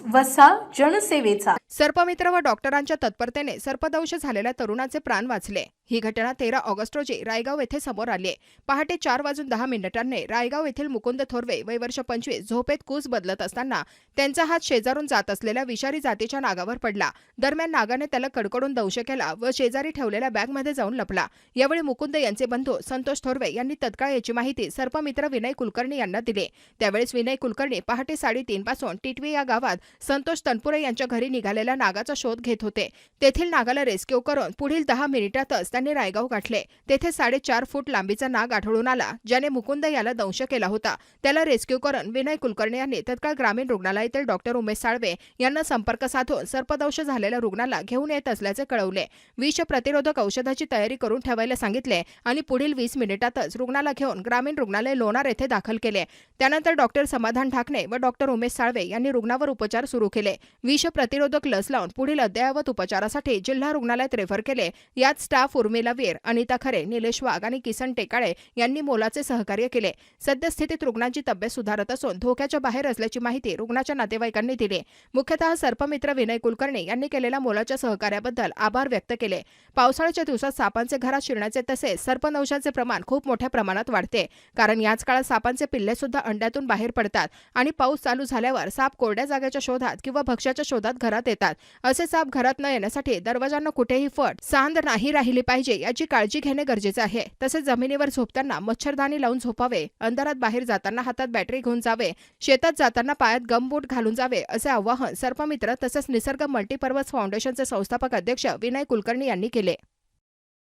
News वसा जनसेवेचा. सर्पमित्र व डॉक्टरांच्या तत्परतेने सर्पदंश झालेल्या तरुणाचे प्राण वाचले. ही घटना तेरा ऑगस्ट रोजी रायगाव येथे समोर आली आहे. पहाटे चार वाजून दहा मिनिटांनी रायगाव येथील मुकुंद थोरवे वय वर्ष पंचवीस झोपेत कूस बदलत असताना त्यांचा हात शेजारून जात असलेल्या विषारी जातीच्या नागावर पडला. दरम्यान नागाने त्याला कडकडून दंश केला व शेजारी ठेवलेल्या बॅगमध्ये जाऊन लपला. यावेळी मुकुंद यांचे बंधू संतोष थोरवे यांनी तत्काळ याची माहिती सर्पमित्र विनय कुलकर्णी यांना दिली. त्यावेळेस विनय कुलकर्णी पहाटे साडेतीन पासून टिटवी या गावात संतोष तनपुरे यांच्या घरी निघालेल्या नागाचा शोध घेत होते. तेथील नागाला रेस्क्यू करून पुढील दहा मिनिटातच त्यांनी रायगाव गाठले. तेथे साडेचार फूट लांबीचा नाग आढळून आला ज्याने मुकुंद याला दंश केला होता. त्याला रेस्क्यू करून विनय कुलकर्णी यांनी तत्काळ ग्रामीण रुग्णालयातील डॉक्टर उमेश साळवे यांना संपर्क साधून सर्पदंश झालेल्या रुग्णाला घेऊन येत असल्याचे कळवले. विष प्रतिरोधक औषधाची तयारी करून ठेवायला सांगितले आणि पुढील वीस मिनिटातच रुग्णाला घेऊन ग्रामीण रुग्णालय लोणार येथे दाखल केले. त्यानंतर डॉक्टर समाधान ठाकणे व डॉक्टर उमेश साळवे यांनी रुग्णावर उपचार सुरू केले. विष प्रतिरोधक लस लावून पुढील अद्ययावत उपचारासाठी जिल्हा रुग्णालयात रेफर केले. यात स्टाफ उर्मिला वीर अनिता खरे निलेश वाघ आणि किसन टेकाळे यांनी मोलाचे सहकार्य केले. सद्यस्थितीत रुग्णांची तब्येत सुधारत असून धोक्याच्या बाहेर असल्याची माहिती रुग्णाच्या नातेवाईकांनी दिली. मुख्यतः सर्पमित्र विनय कुलकर्णी यांनी केलेल्या मोलाच्या सहकार्याबद्दल आभार व्यक्त केले. पावसाळ्याच्या दिवसात सापांचे घरात शिरण्याचे तसेच सर्पदंशाचे प्रमाण खूप मोठ्या प्रमाणात वाढते. कारण याच काळात सापांचे पिल्ले सुद्धा अंड्यातून बाहेर पडतात आणि पाऊस चालू झाल्यावर साप कोरड्या जागेच्या शोधात किंवा भक्ष्याच्या शोधात घरात येतात. असे साप घरात न येण्यासाठी दरवाजांना कुठेही फट सांद नाही राहिली पाहिजे. पाहिजे याची काळजी घेणे गरजेचे आहे. तसेच जमिनीवर झोपताना मच्छरदाणी लावून झोपावे अंधारात बाहेर जाताना हातात बॅटरी घेऊन जावे शेतात जाताना पायात गमबूट घालून जावे असे आवाहन सर्पमित्र तसेच निसर्ग मल्टीपर्पज फाउंडेशनचे संस्थापक अध्यक्ष विनय कुलकर्णी यांनी केले.